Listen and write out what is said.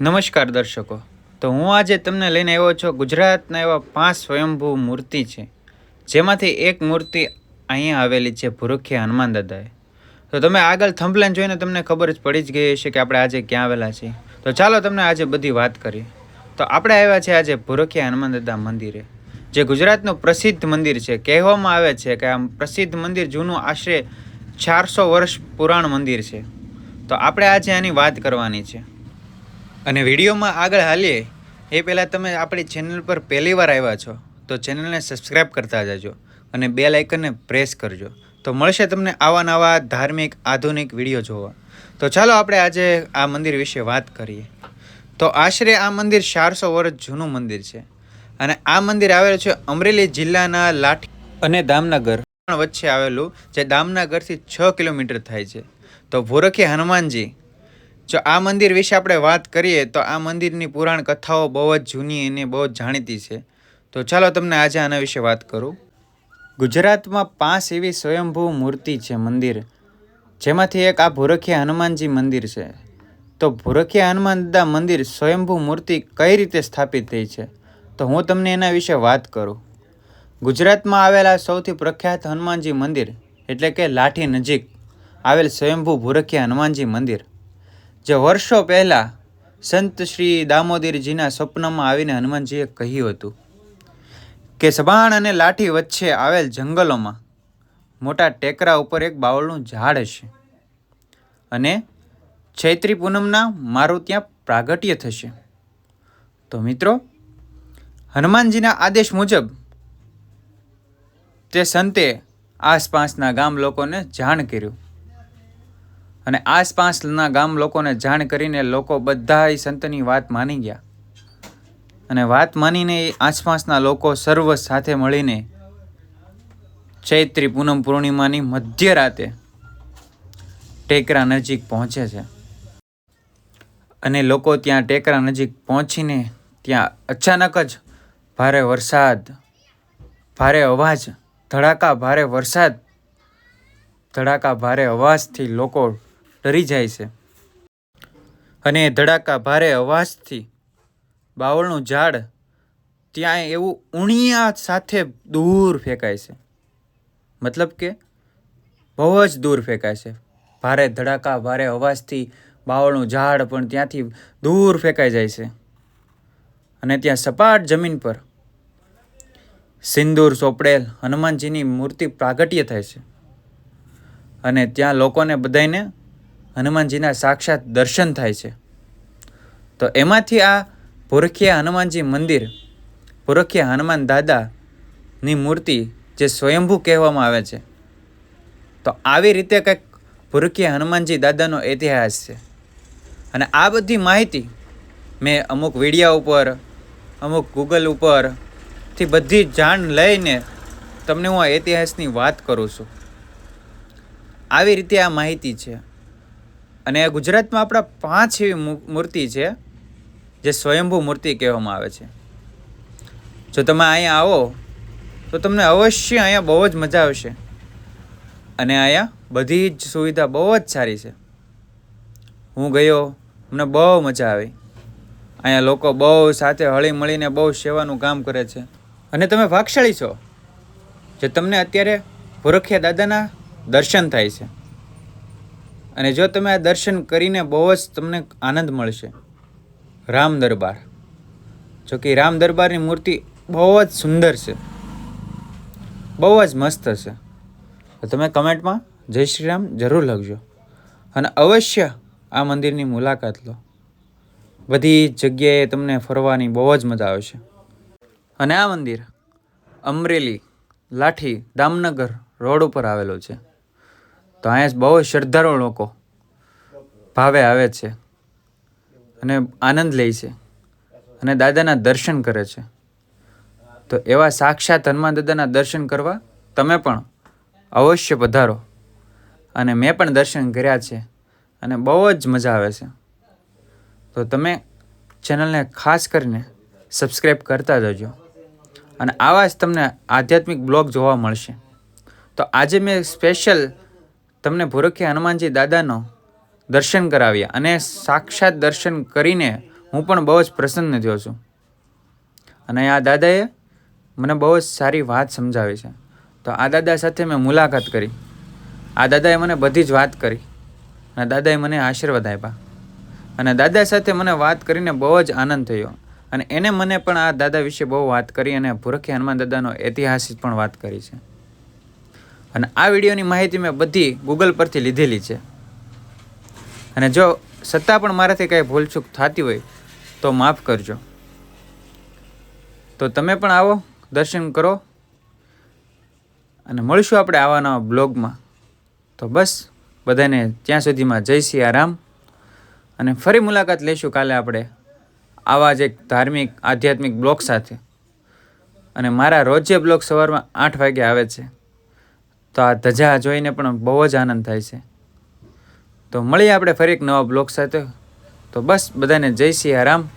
નમસ્કાર દર્શકો. તો હું આજે તમને લઈને આવ્યો છું ગુજરાતના એવા પાંચ સ્વયંભૂ મૂર્તિ છે, જેમાંથી એક મૂર્તિ અહીંયા આવેલી છે ભૂરખિયા હનુમાન દાદાએ. તો તમે આગળ થંભલાઈન જોઈને તમને ખબર જ પડી જ ગઈ હશે કે આપણે આજે ક્યાં આવેલા છીએ. તો ચાલો તમને આજે બધી વાત કરીએ. તો આપણે આવ્યા છે આજે ભૂરખિયા હનુમાન દાદા મંદિરે, જે ગુજરાતનું પ્રસિદ્ધ મંદિર છે. કહેવામાં આવે છે કે આ પ્રસિદ્ધ મંદિર જૂનું આશરે ચારસો વર્ષ પુરાણ મંદિર છે. તો આપણે આજે આની વાત કરવાની છે. અને વિડીયોમાં આગળ હાલીએ, એ પહેલાં તમે આપણી ચેનલ પર પહેલી વાર આવ્યા છો, તો ચેનલને સબસ્ક્રાઈબ કરતા જજો અને બે લાઇકનને પ્રેસ કરજો. તો મળશે તમને આવા નવા ધાર્મિક, આધુનિક વીડિયો જોવા. તો ચાલો આપણે આજે આ મંદિર વિશે વાત કરીએ. તો આશરે આ મંદિર ચારસો વર્ષ જૂનું મંદિર છે અને આ મંદિર આવેલું છે અમરેલી જિલ્લાના લાઠી અને દામનગર વચ્ચે આવેલું, જે દામનગરથી છ કિલોમીટર થાય છે. તો ભોરખી હનુમાનજી જો આ મંદિર વિશે આપણે વાત કરીએ, તો આ મંદિરની પુરાણ કથાઓ બહુ જ જૂની અને બહુ જ જાણીતી છે. તો ચાલો તમને આજે આના વિશે વાત કરું. ગુજરાતમાં પાંચ એવી સ્વયંભૂ મૂર્તિ છે મંદિર, જેમાંથી એક આ ભૂરખિયા હનુમાનજી મંદિર છે. તો ભૂરખિયા હનુમાન દાદા મંદિર સ્વયંભૂ મૂર્તિ કઈ રીતે સ્થાપિત થઈ છે? તો હું તમને એના વિશે વાત કરું. ગુજરાતમાં આવેલા સૌથી પ્રખ્યાત હનુમાનજી મંદિર એટલે કે લાઠી નજીક આવેલ સ્વયંભૂ ભૂરખિયા હનુમાનજી મંદિર. જે વર્ષો પહેલાં સંત શ્રી દામોદરજીના સ્વપ્નમાં આવીને હનુમાનજીએ કહ્યું હતું કે સબાણ અને લાઠી વચ્ચે આવેલ જંગલોમાં મોટા ટેકરા ઉપર એક બાવળનું ઝાડ હશે અને ચૈત્રી પૂનમના મારું ત્યાં પ્રાગટ્ય થશે. તો મિત્રો, હનુમાનજીના આદેશ મુજબ તે સંતે આસપાસના ગામ લોકોને જાણ કર્યું. અને આસપાસના ગામ લોકોને જાણ કરીને લોકો બધા સંતની વાત માની ગયા. અને વાત માનીને એ આસપાસના લોકો સર્વ સાથે મળીને ચૈત્રી પૂનમ પૂર્ણિમાની મધ્યરાતે ટેકરા નજીક પહોંચે છે. અને લોકો ત્યાં ટેકરા નજીક પહોંચીને ત્યાં અચાનક જ ભારે વરસાદ, ભારે અવાજ, ધડાકા, ભારે વરસાદ, ધડાકા, ભારે અવાજથી લોકો ડરી જાય છે. અને ધડાકા ભારે અવાજથી બાવળનું ઝાડ ત્યાં એવું ઉણિયા સાથે દૂર ફેંકાય છે. મતલબ કે બહુ જ દૂર ફેંકાય છે. ભારે ધડાકા, ભારે અવાજથી બાવળનું ઝાડ પણ ત્યાંથી દૂર ફેંકાઈ જાય છે. અને ત્યાં સપાટ જમીન પર સિંદૂર સોપડેલ હનુમાનજીની મૂર્તિ પ્રાગટ્ય થાય છે. અને ત્યાં લોકોને બધાને હનુમાનજીના સાક્ષાત દર્શન થાય છે. તો એમાંથી આ પુરખિયા હનુમાનજી મંદિર પુરખિયા હનુમાન દાદાની મૂર્તિ જે સ્વયંભૂ કહેવામાં આવે છે. તો આવી રીતે કંઈક પુરખિયા હનુમાનજી દાદાનો ઇતિહાસ છે. અને આ બધી માહિતી મેં અમુક વિડીયા ઉપર, અમુક ગૂગલ ઉપરથી બધી જાણ લઈને તમને હું આ ઇતિહાસની વાત કરું છું. આવી રીતે આ માહિતી છે. અને ગુજરાતમાં આપણા પાંચ એવી મૂર્તિ છે, જે સ્વયંભૂ મૂર્તિ કહેવામાં આવે છે. જો તમે અહીંયા આવો, તો તમને અવશ્ય અહીંયા બહુ જ મજા આવશે. અને અહીંયા બધી જ સુવિધા બહુ જ સારી છે. હું ગયો મને બહુ મજા આવી. અહીંયા લોકો બહુ સાથે હળી મળીને બહુ સેવાનું કામ કરે છે. અને તમે ભાગશાળી છો, જે તમને અત્યારે ભૂરખિયા દાદાના દર્શન થાય છે. અને જો તમે આ દર્શન કરીને બહુ જ તમને આનંદ મળશે. રામ દરબાર. જો કે રામ દરબારની મૂર્તિ બહુ જ સુંદર છે. બહુ જ મસ્ત છે. તમે કમેન્ટમાં જય શ્રી રામ જરૂર લખજો. અને અવશ્ય આ મંદિરની મુલાકાત લો. બધી જગ્યાએ તમને ફરવાની બહુ જ મજા આવશે. અને આ મંદિર અમરેલી, લાઠી, દામનગર રોડ ઉપર આવેલું છે. તો અહીંયા બહુ શ્રદ્ધાળુ લોકો ભાવે આવે છે અને આનંદ લે છે અને દાદાના દર્શન કરે છે. તો એવા સાક્ષાત હનુમાન દાદાના દર્શન કરવા તમે પણ અવશ્ય પધારો. અને મેં પણ દર્શન કર્યા છે અને બહુ જ મજા આવે છે. તો તમે ચેનલને ખાસ કરીને સબસ્ક્રાઈબ કરતા જજો. અને આવા જ તમને આધ્યાત્મિક બ્લોગ જોવા મળશે. તો આજે મેં સ્પેશિયલ તમને ભૂરખિયા હનુમાનજી દાદાનો દર્શન કરાવ્યા અને સાક્ષાત દર્શન કરીને હું પણ બહુ જ પ્રસન્ન થયો છું. અને આ દાદાએ મને બહુ જ સારી વાત સમજાવી છે. તો આ દાદા સાથે મેં મુલાકાત કરી. આ દાદાએ મને બધી જ વાત કરી. અને દાદાએ મને આશીર્વાદ આપ્યા. અને દાદા સાથે મને વાત કરીને બહુ જ આનંદ થયો. અને એને મને પણ આ દાદા વિશે બહુ વાત કરી અને ભૂરખી હનુમાન દાદાનો ઐતિહાસિક પણ વાત કરી છે. અને આ વિડીયોની માહિતી મેં બધી ગૂગલ પરથી લીધેલી છે. અને જો છતાં પણ મારાથી કાંઈ ભૂલચૂક થતી હોય, તો માફ કરજો. તો તમે પણ આવો, દર્શન કરો, અને મળીશું આપણે આવા બ્લોગમાં. તો બસ, બધાને ત્યાં સુધીમાં જય સિયારામ અને ફરી મુલાકાત લઈશું કાલે આપણે આવા જ એક ધાર્મિક, આધ્યાત્મિક બ્લોગ સાથે. અને મારા રોજે બ્લોગ સવારમાં આઠ વાગે આવે છે. તો આ ધજા જોઈને પણ બહુ જ આનંદ થાય છે. તો મળીએ આપણે ફરી એક નવા બ્લોગ સાથે. તો બસ બધાને જય સિયારામ